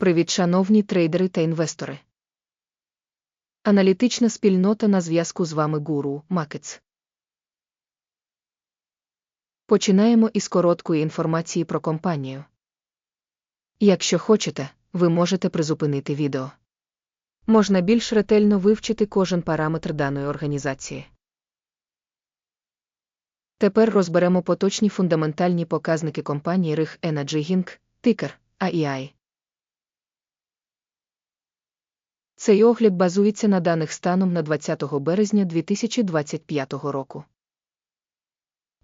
Привіт, шановні трейдери та інвестори. Аналітична спільнота на зв'язку з вами Гуру Макетс. Починаємо із короткої інформації про компанію. Якщо хочете, ви можете призупинити відео. Можна більш ретельно вивчити кожен параметр даної організації. Тепер розберемо поточні фундаментальні показники компанії RIG Energy Inc., тикер AEI. Цей огляд базується на даних станом на 20 березня 2025 року.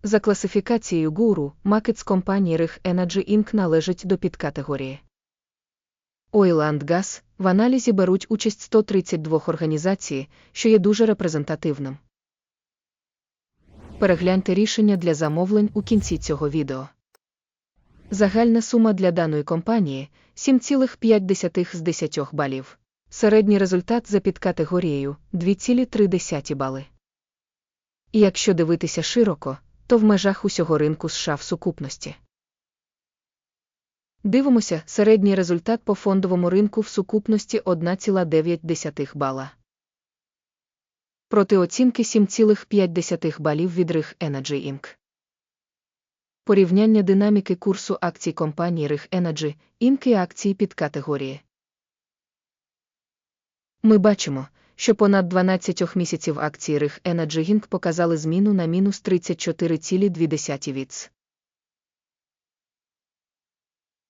За класифікацією гуру, макет з компанії RIG Energy Inc. належить до підкатегорії. Oil and Gas в аналізі беруть участь 132 організацій, що є дуже репрезентативним. Перегляньте рішення для замовлень у кінці цього відео. Загальна сума для даної компанії 7,5 з 10 балів. Середній результат за підкатегорією 2,3 бали. І якщо дивитися широко, то в межах усього ринку США в сукупності. Дивимося, середній результат по фондовому ринку в сукупності 1,9 бала. Проти оцінки 7,5 балів від RIG Energy Inc. Порівняння динаміки курсу акцій компанії RIG Energy Inc. і акції під категорії. Ми бачимо, що понад 12 місяців акції RIG Energy Inc. показали зміну на мінус 34,2 віц.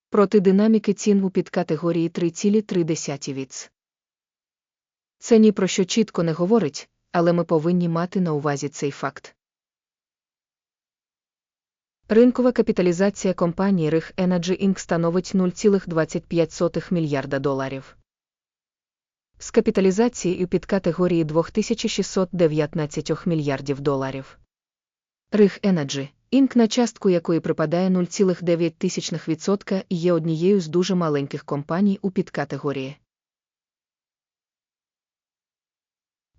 Проти динаміки цін у підкатегорії 3,3 віц. Це ні про що чітко не говорить, але ми повинні мати на увазі цей факт. Ринкова капіталізація компанії RIG Energy Inc. становить 0,25 мільярда доларів. З капіталізацією під категорії 2619 мільярдів доларів. RIG Energy Inc. на частку якої припадає 0,9% і є однією з дуже маленьких компаній у підкатегорії.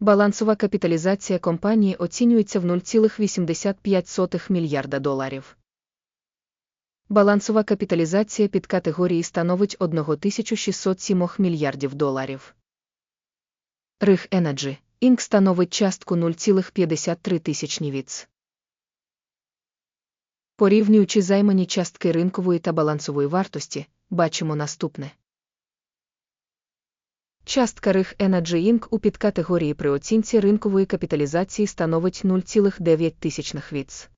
Балансова капіталізація компанії оцінюється в 0,85 мільярда доларів. Балансова капіталізація під категорії становить 1607 мільярдів доларів. RIG Energy Inc. становить частку 0,53 тисячні віц. Порівнюючи займані частки ринкової та балансової вартості, бачимо наступне. Частка RIG Energy Inc. у підкатегорії при оцінці ринкової капіталізації становить 0,9 тисячних віц.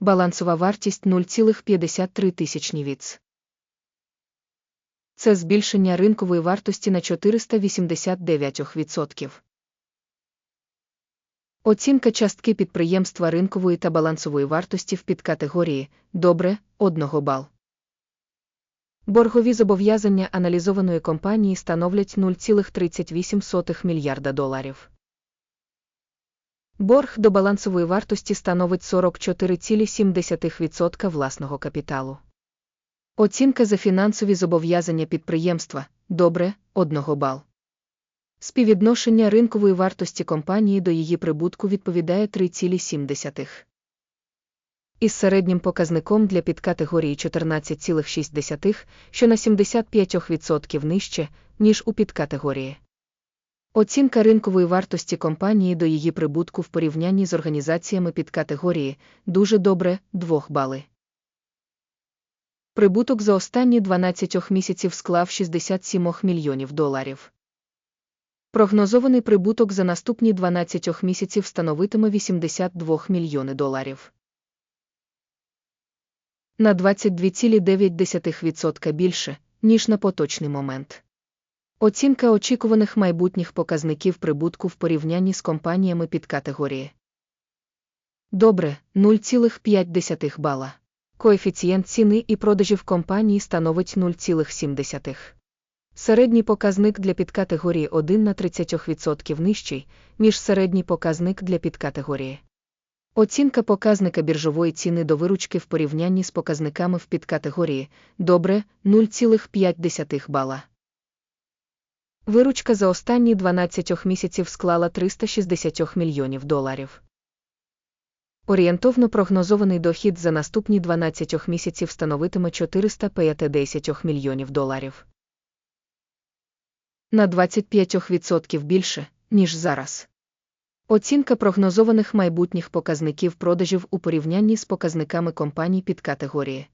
Балансова вартість 0,53 тисячні віц. Це збільшення ринкової вартості на 489%. Оцінка частки підприємства ринкової та балансової вартості в підкатегорії добре 1 бал. Боргові зобов'язання аналізованої компанії становлять 0,38 мільярда доларів. Борг до балансової вартості становить 44,7% власного капіталу. Оцінка за фінансові зобов'язання підприємства добре 1 бал. Співвідношення ринкової вартості компанії до її прибутку відповідає 3,7. Із середнім показником для підкатегорії 14,6, що на 75% нижче, ніж у підкатегорії. Оцінка ринкової вартості компанії до її прибутку в порівнянні з організаціями підкатегорії дуже добре 2 бали. Прибуток за останні 12 місяців склав 67 мільйонів доларів. Прогнозований прибуток за наступні 12 місяців становитиме 82 мільйони доларів. На 22,9% більше, ніж на поточний момент. Оцінка очікуваних майбутніх показників прибутку в порівнянні з компаніями під категорії. Добре, 0,5 бала. Коефіцієнт ціни і продажів компанії становить 0,7. Середній показник для підкатегорії 1 на 30% нижчий, ніж середній показник для підкатегорії. Оцінка показника біржової ціни до виручки в порівнянні з показниками в підкатегорії добре 0,5 бала. Виручка за останні 12 місяців склала 360 мільйонів доларів. Орієнтовно прогнозований дохід за наступні 12 місяців становитиме 450 мільйонів доларів. На 25% більше, ніж зараз. Оцінка прогнозованих майбутніх показників продажів у порівнянні з показниками компаній під категорії.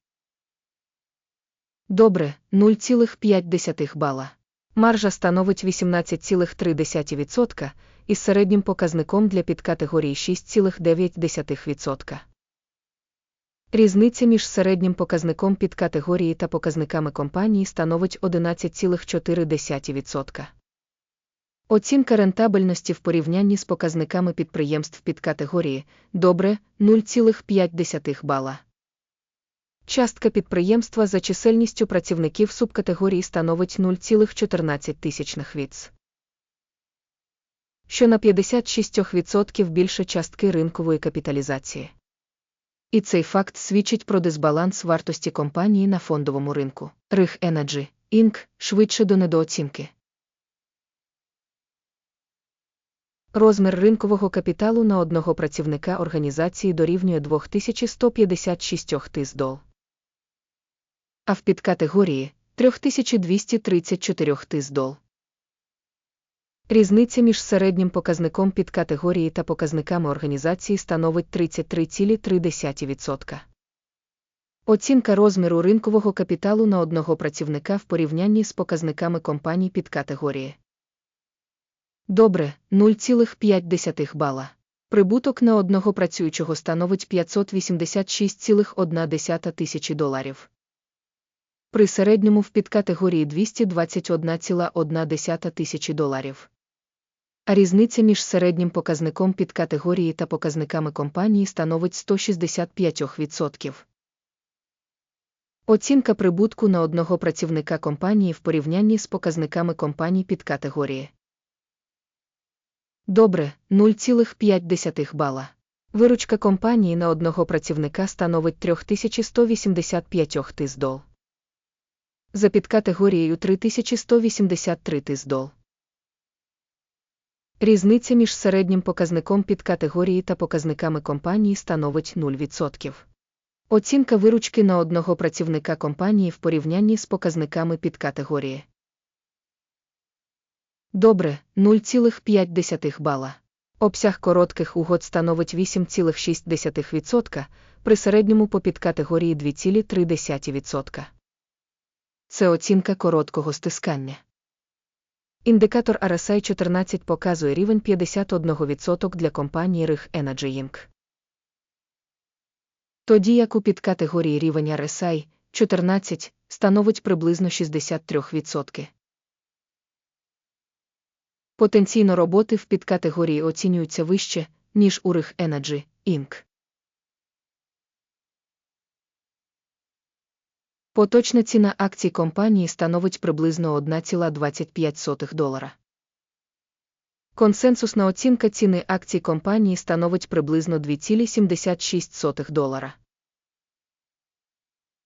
Добре, 0,5 бала. Маржа становить 18,3% із середнім показником для підкатегорії 6,9%. Різниця між середнім показником підкатегорії та показниками компанії становить 11,4%. Оцінка рентабельності в порівнянні з показниками підприємств підкатегорії добре 0,5 бала. Частка підприємства за чисельністю працівників субкатегорії становить 0,14 віц. Що на 56% більше частки ринкової капіталізації. І цей факт свідчить про дисбаланс вартості компанії на фондовому ринку. Рих Energy, Inc. швидше до недооцінки. Розмір ринкового капіталу на одного працівника організації дорівнює 2156 тис дол. А в підкатегорії 3234 тис дол. Різниця між середнім показником підкатегорії та показниками організації становить 33,3%. Оцінка розміру ринкового капіталу на одного працівника в порівнянні з показниками компаній підкатегорії. Добре, 0,5 бала. Прибуток на одного працюючого становить 586,1 тисячі доларів. При середньому в підкатегорії 221,1 тисячі доларів. Різниця між середнім показником підкатегорії та показниками компанії становить 165%. Оцінка прибутку на одного працівника компанії в порівнянні з показниками компаній підкатегорії. Добре, 0,5 бала. Виручка компанії на одного працівника становить 3185 тис дол. За підкатегорією 3183 тис дол. Різниця між середнім показником підкатегорії та показниками компанії становить 0%. Оцінка виручки на одного працівника компанії в порівнянні з показниками підкатегорії. Добре, 0,5 бала. Обсяг коротких угод становить 8,6%, при середньому по підкатегорії 2,3%. Це оцінка короткого стискання. Індикатор RSI 14 показує рівень 51% для компанії Rich Energy Inc. Тоді як у підкатегорії рівень RSI 14 становить приблизно 63%. Потенційно роботи в підкатегорії оцінюються вище, ніж у Rich Energy Inc. Поточна ціна акцій компанії становить приблизно 1,25 долара. Консенсусна оцінка ціни акцій компанії становить приблизно 2,76 долара.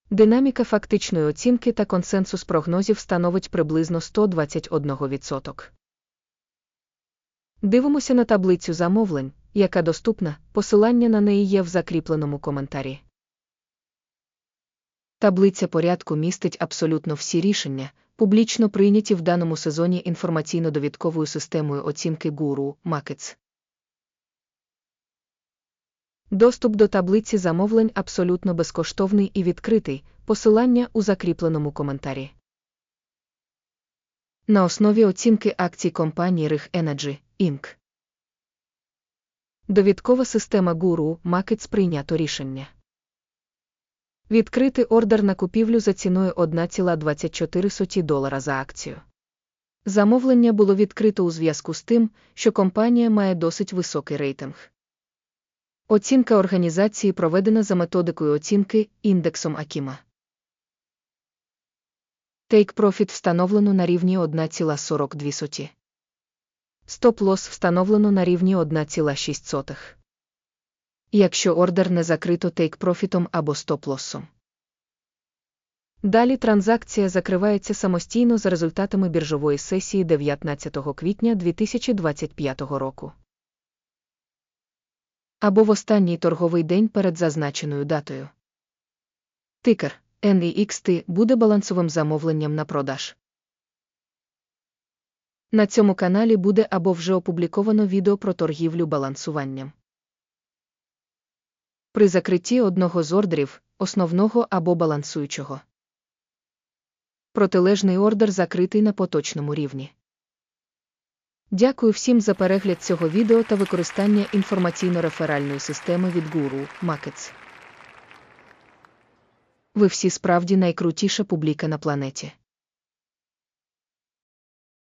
Динаміка фактичної оцінки та консенсус прогнозів становить приблизно 121%. Дивимося на таблицю замовлень, яка доступна, посилання на неї є в закріпленому коментарі. Таблиця порядку містить абсолютно всі рішення, публічно прийняті в даному сезоні інформаційно-довідковою системою оцінки Guru Markets. Доступ до таблиці замовлень абсолютно безкоштовний і відкритий, посилання у закріпленому коментарі. На основі оцінки акцій компанії Rich Energy, Inc. Довідкова система Guru Markets прийнято рішення. Відкрити ордер на купівлю за ціною 1,24 долара за акцію. Замовлення було відкрито у зв'язку з тим, що компанія має досить високий рейтинг. Оцінка організації проведена за методикою оцінки індексом Акіма. Take Profit встановлено на рівні 1,42. Стоп-лосс встановлено на рівні 1,6 якщо ордер не закрито тейк-профітом або стоп-лоссом. Далі транзакція закривається самостійно за результатами біржової сесії 19 квітня 2025 року. або в останній торговий день перед зазначеною датою. Тикер NEXT буде балансовим замовленням на продаж. На цьому каналі буде або вже опубліковано відео про торгівлю балансуванням. При закритті одного з ордерів, основного або балансуючого. Протилежний ордер закритий на поточному рівні. Дякую всім за перегляд цього відео та використання інформаційно-реферальної системи від Guru Markets. Ви всі справді найкрутіша публіка на планеті.